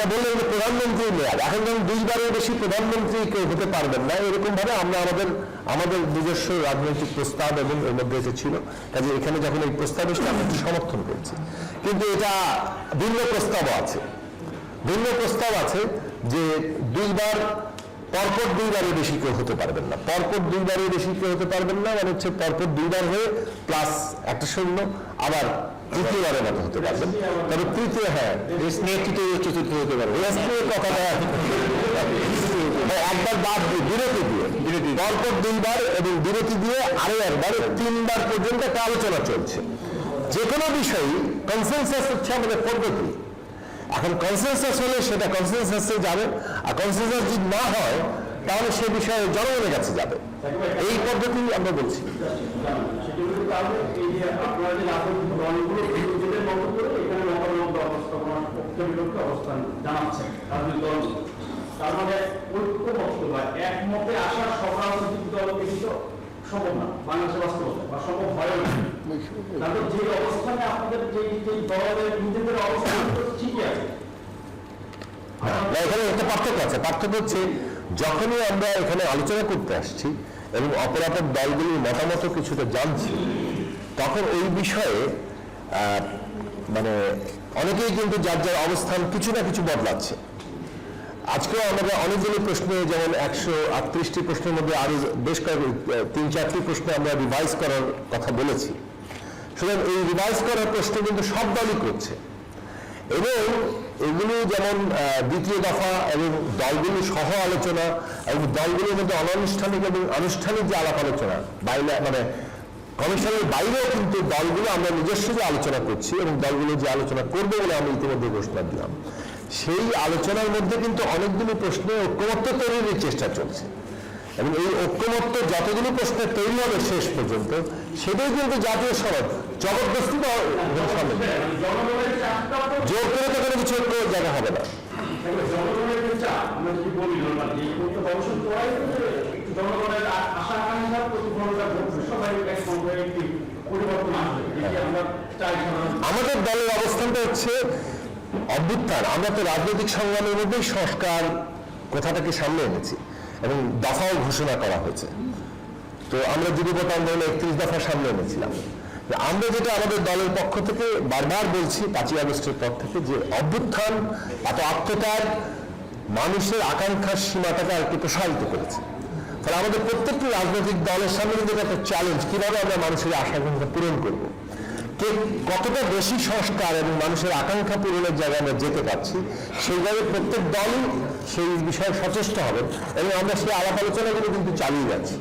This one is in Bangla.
যেটা বললেন যে প্রধানমন্ত্রী মেয়াদ, এখন যেমন দুইবারের বেশি প্রধানমন্ত্রী কেউ হতে পারবেন না এরকম ভাবে আমরা আমাদের আমাদের নিজস্ব রাজনৈতিক প্রস্তাব এবং এর মধ্যে এসেছিল কাজে এখানে যখন এই প্রস্তাব এসেছে, আমরা সমর্থন করছি কিন্তু এটা ভিন্ন প্রস্তাব আছে। ভিন্ন প্রস্তাব আছে যে দুইবার পরপর দুইবারের বেশি কেউ হতে পারবেন না। পরপর দুইবারের বেশি কেউ হতে পারবেন না মানে হচ্ছে পরপর দুইবার হয়ে প্লাস একটা শূন্য আবার তৃতীয়বারের মতো হতে পারবেন। তবে তৃতীয় হ্যাঁ তৃতীয় চতুর্থ হতে পারবে কথাটা একবার বাদ দিয়ে বিরতি দিয়ে বিরতি। পরপর দুইবার এবং বিরতি দিয়ে আরও একবার তিনবার পর্যন্ত একটা আলোচনা চলছে। যে কোনো বিষয়ই কনসেনসাস হচ্ছে আমাদের পদ্ধতি। এখন কনসেনসাস হলে সেটা কনসেনসাসে যাবে। আর কনসেনসাস যদি না হয়, তাহলে সে বিষয়ে জনগণের কাছে যাবে। এই পদ্ধতি আমরা বলছি। বাংলাদেশের বাস্তবতা বা সম্ভব হয় না যে অবস্থানে আপনাদের যে দলের নিজেদের আছে না, এখানে একটা পার্থক্য আছে। পার্থক্য হচ্ছে যখনই আমরা এখানে আলোচনা করতে আসছি এবং অপরাপর দলগুলির মতামত কিছুটা জানছি, তখন এই বিষয়ে মানে অনেকেই কিন্তু যার যার অবস্থান কিছু না কিছু বদলাচ্ছে। আজকেও আমরা অনেকগুলি প্রশ্নে, যেমন একশো আটত্রিশটি প্রশ্নের মধ্যে আরও বেশ কয়েক তিন চারটি প্রশ্ন আমরা রিভাইজ করার কথা বলেছি। সুতরাং এই রিভাইজ করার প্রশ্ন কিন্তু সব দলই করছে। এবং এগুলো যেমন দ্বিতীয় দফা এবং দলগুলো সহ আলোচনা এবং দলগুলোর মধ্যে অনানুষ্ঠানিক এবং আনুষ্ঠানিক যে আলাপ আলোচনা, বাইরে মানে কমিশনের বাইরেও কিন্তু দলগুলো আমরা নিজস্ব যে আলোচনা করছি এবং দলগুলো যে আলোচনা করবে বলে আমি ইতিমধ্যে ঘোষণা দিলাম। সেই আলোচনার মধ্যে কিন্তু অনেকগুলো প্রশ্নে ঐক্যমত্য তৈরির চেষ্টা চলছে। এবং এই ঐক্যমত্য যতগুলো প্রশ্নে তৈরি হবে শেষ পর্যন্ত, সেটাই কিন্তু জাতীয় সনদ জবরদস্তি জোর করে তো কোনো কিছু জায়গা হবে না। আমাদের দলের অবস্থানটা হচ্ছে অভ্যুত্থান। আমরা তো রাজনৈতিক সংগ্রামের মধ্যেই সংস্কার কথাটাকে সামনে এনেছি এবং দফাও ঘোষণা করা হয়েছে। তো আমরা যুবপথ আন্দোলনে একত্রিশ দফা সামনে এনেছিলাম। আমরা যেটা আমাদের দলের পক্ষ থেকে বারবার বলছি, পাঁচই আগস্টের পর থেকে যে অভ্যুত্থান, এত আত্মত্যাগ মানুষের আকাঙ্ক্ষার সীমাটাকে আর একটু প্রসারিত করেছে। ফলে আমাদের প্রত্যেকটি রাজনৈতিক দলের সামনে কিন্তু একটা চ্যালেঞ্জ কীভাবে আমরা মানুষের আশা আকাঙ্ক্ষা পূরণ করব? কে কতটা বেশি সংস্কার এবং মানুষের আকাঙ্ক্ষা পূরণের জায়গায় আমরা যেতে পারছি, সেইভাবে প্রত্যেক দলই সেই বিষয়ে সচেষ্ট হবে এবং আমরা সেই আলাপ আলোচনাগুলো কিন্তু চালিয়ে যাচ্ছি।